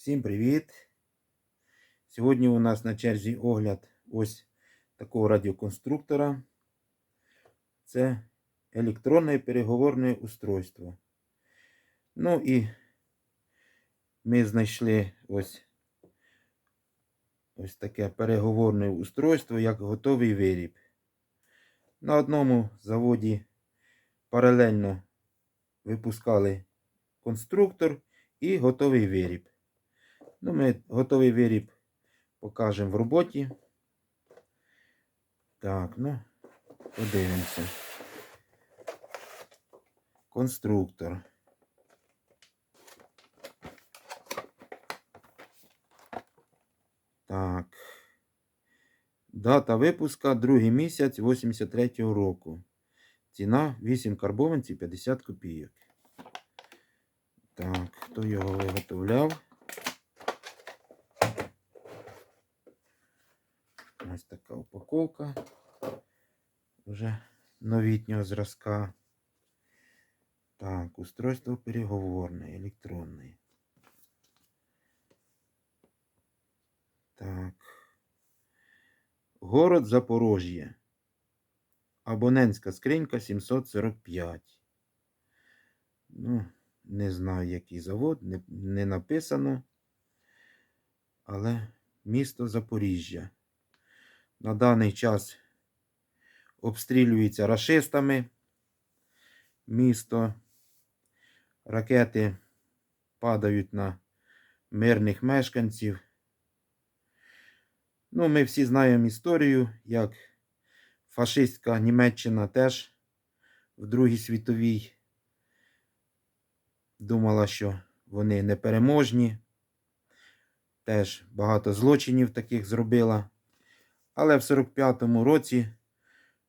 Всім привіт! Сьогодні у нас на черзі огляд ось такого радіоконструктора. Це електронне переговорне устройство. Ну і ми знайшли ось ось таке переговорне устройство, як готовий виріб. На одному заводі паралельно випускали конструктор і готовий виріб. Ну, ми готовий виріб покажемо в роботі. Так, ну, подивимося. Конструктор. Так. Дата випуска другий місяць 83-го року. Ціна 8 карбованців 50 копійок. Так, хто його виготовляв? Ось така упаковка. Вже новітнього зразка. Так, устройство переговорне, електронне. Так. Город Запорожжя. Абонентська скринька 745. Ну, не знаю, який завод, не, не написано. Але місто Запоріжжя. На даний час обстрілюється рашистами місто. Ракети падають на мирних мешканців. Ну, ми всі знаємо історію, як фашистська Німеччина теж в Другій світовій думала, що вони непереможні. Теж багато злочинів таких зробила. Але в 45-му році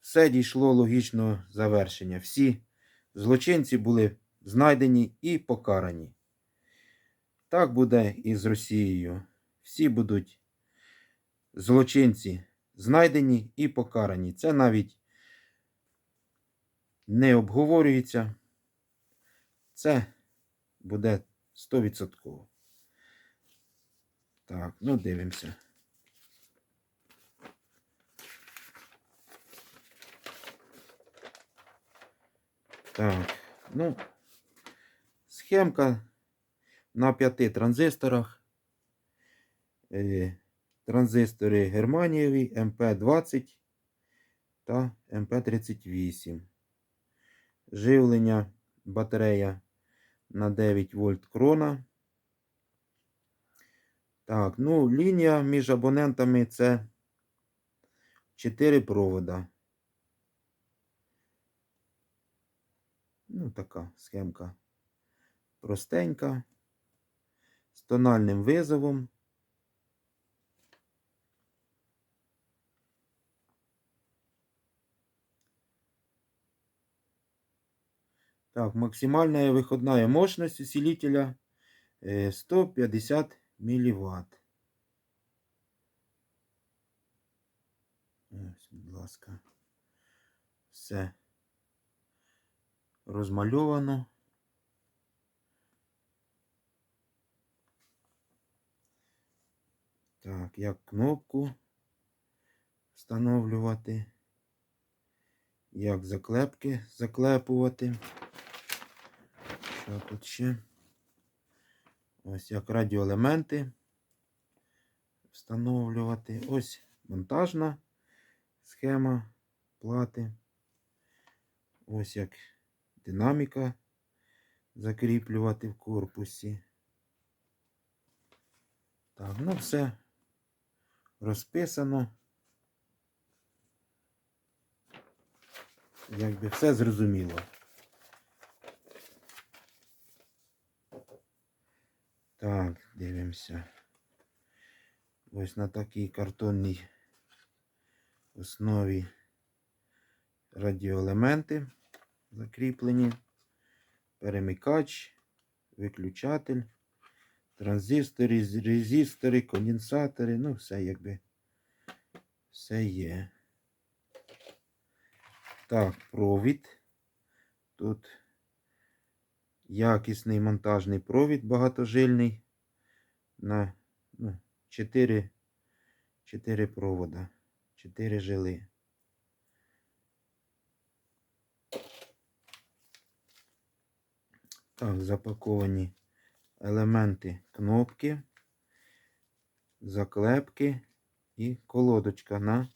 все дійшло логічного завершення. Всі злочинці були знайдені і покарані. Так буде і з Росією. Всі будуть злочинці знайдені і покарані. Це навіть не обговорюється. Це буде 100%. Так, ну дивимося. Так, ну, схемка на п'яти транзисторах. Е, транзистори Германієві МП20 та МП38. Живлення батарея на 9 вольт крона. Так, ну, лінія між абонентами це 4 провода. Ну, така схемка простенька, з тональним визовом. Так, максимальная выходная мощность усилителя э, 150 милливатт. Ось, будь ласка, все розмальовано. Так, як кнопку встановлювати, як заклепки заклепувати. Що тут ще? Ось як радіоелементи встановлювати. Ось монтажна схема плати. Ось як динаміка закріплювати в корпусі. Так, ну все розписано. Якби все зрозуміло. Так, дивимося. Ось на такій картонній основі радіоелементи закріплені, перемикач, виключатель, транзистори, резистори, конденсатори, ну, все якби все є. Так, провід. Тут якісний монтажний провід багатожильний на ну, 4, 4 провода, 4 жили. Так, запаковані елементи кнопки, заклепки і колодочка на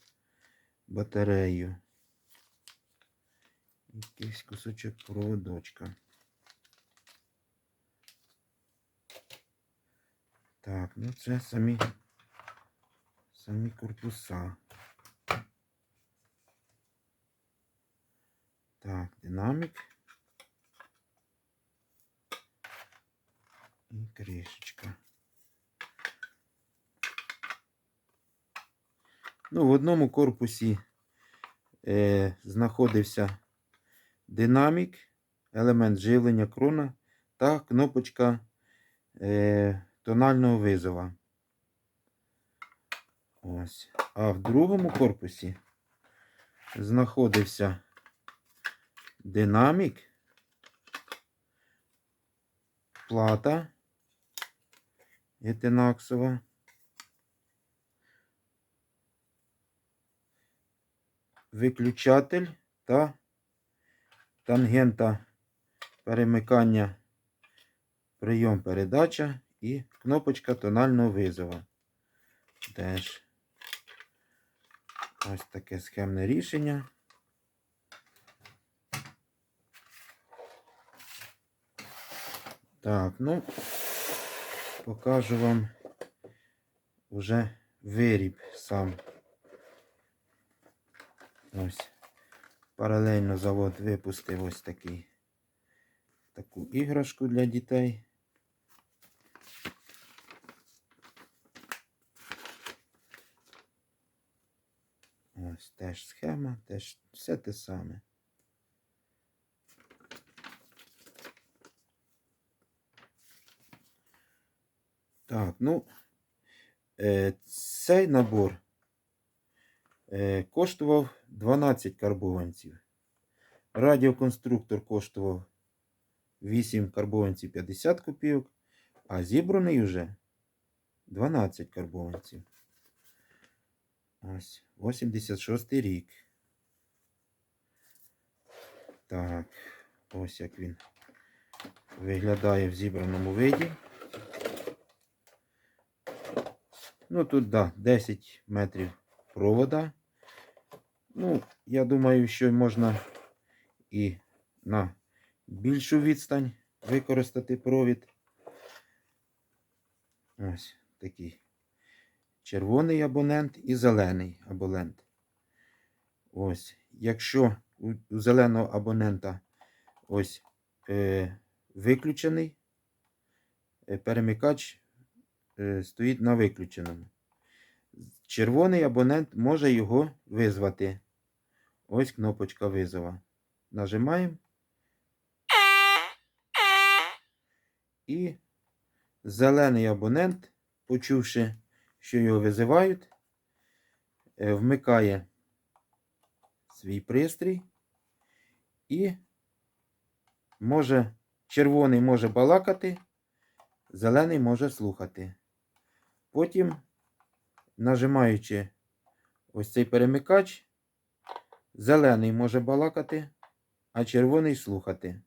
батарею. Якийсь кусочок проводочка. Так, ну це самі, самі корпуса. Так, динамік. І кришечка. Ну, в одному корпусі е, знаходився динамік, елемент живлення крона та кнопочка е, тонального визова. Ось. А в другому корпусі знаходився динамік, плата етинаксова. Виключатель та тангента перемикання прийом передача і кнопочка тонального визова. Теж ось таке схемне рішення. Так, ну, покажу вам уже виріб сам. Ось. Паралельно завод випустив ось такий таку іграшку для дітей. Ось теж схема, теж все те саме. Так, ну, е, цей набор е, коштував 12 карбованців. Радіоконструктор коштував 8 карбованців 50 копійок, а зібраний вже 12 карбованців. Ось, 86 рік. Так, ось як він виглядає в зібраному виді. Ну, тут, да, 10 метрів провода. Ну, я думаю, що можна і на більшу відстань використати провід. Ось такий червоний абонент і зелений абонент. Ось, якщо у, зеленого абонента ось е, виключений, е, перемикач стоїть на виключеному. Червоний абонент може його визвати. Ось кнопочка визова. Нажимаємо. І зелений абонент, почувши, що його визивають, е, вмикає свій пристрій і може, червоний може балакати, зелений може слухати. Потім, нажимаючи ось цей перемикач, зелений може балакати, а червоний слухати.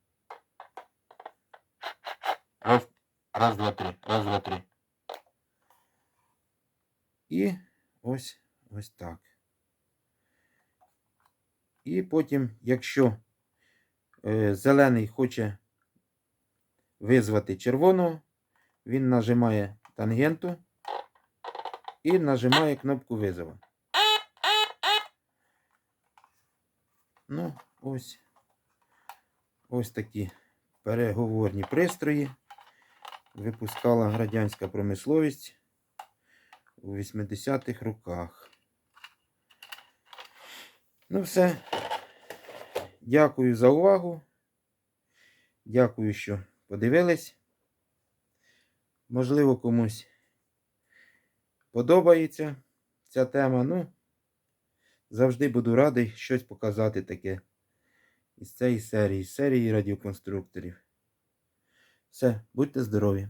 Раз, раз, два, три, раз, два, три. І ось ось так. І потім, якщо е, зелений хоче визвати червоного, він нажимає тангенту і нажимає кнопку визова. Ну, ось ось такі переговорні пристрої випускала радянська промисловість у 80-х роках. Ну, все. Дякую за увагу. Дякую, що подивились. Можливо, комусь подобається ця тема. Ну, завжди буду радий щось показати таке із цієї серії, з серії радіоконструкторів. Все, будьте здорові!